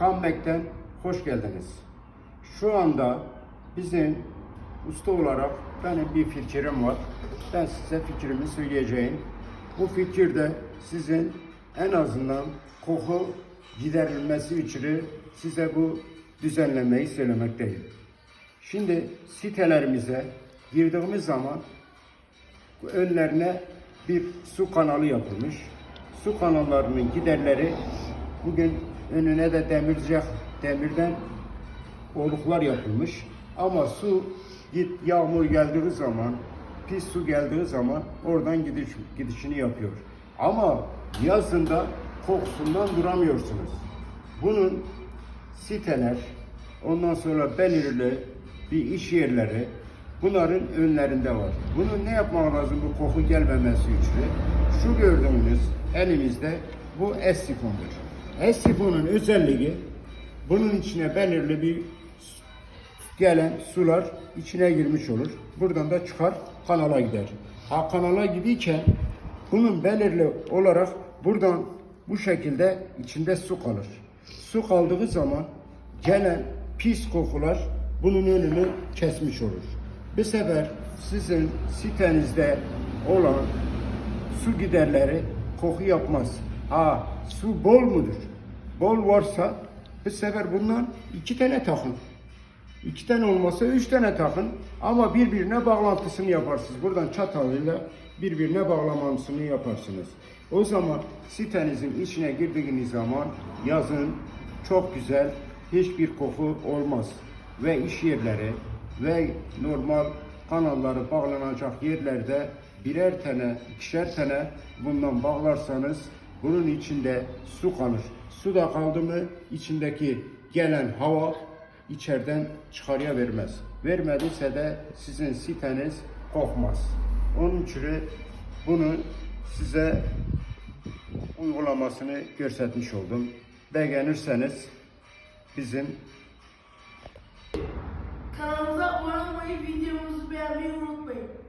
Comeback'ten hoş geldiniz. Şu anda bizim usta olarak benim bir fikrim var. Ben size fikrimi söyleyeceğim. Bu fikirde sizin en azından koku giderilmesi için size bu düzenlemeyi söylemekteyim. Şimdi sitelerimize girdiğimiz zaman önlerine bir su kanalı yapılmış. Su kanallarının giderleri bugün önüne de demircek demirden oluklar yapılmış. Ama su git yağmur geldiği zaman, pis su geldiği zaman oradan gidiş, gidişini yapıyor. Ama yazında kokusundan duramıyorsunuz. Bunun siteler, ondan sonra belirli bir iş yerleri bunların önlerinde var. Bunun ne yapmak lazım bu koku gelmemesi için? Şu gördüğünüz elimizde bu esifondur. Esifonun özelliği bunun içine belirli bir gelen sular içine girmiş olur. Buradan da çıkar kanala gider. Ha kanala giderken bunun belirli olarak buradan bu şekilde içinde su kalır. Su kaldığı zaman gelen pis kokular bunun önünü kesmiş olur. Bu sefer sizin sitenizde olan su giderleri koku yapmaz. Ha su bol mudur? Bol varsa bu sefer bundan iki tane takın. İki tane olmasa üç tane takın ama birbirine bağlantısını yaparsınız. Buradan çatalıyla birbirine bağlamasını yaparsınız. O zaman sitenizin içine girdiğiniz zaman yazın çok güzel hiçbir koku olmaz. Ve iş yerleri ve normal kanalları bağlanacak yerlerde birer tane, ikişer tane bundan bağlarsanız bunun içinde su kalır. Su da kaldı mı içindeki gelen hava içeriden çıkarıya vermez. Vermediyse de sizin siteniz kokmaz. Onun için bunu size uygulamasını göstermiş oldum. Beğenirseniz bizim Kanalımıza abone olmayı, videomuzu beğenmeyi unutmayın.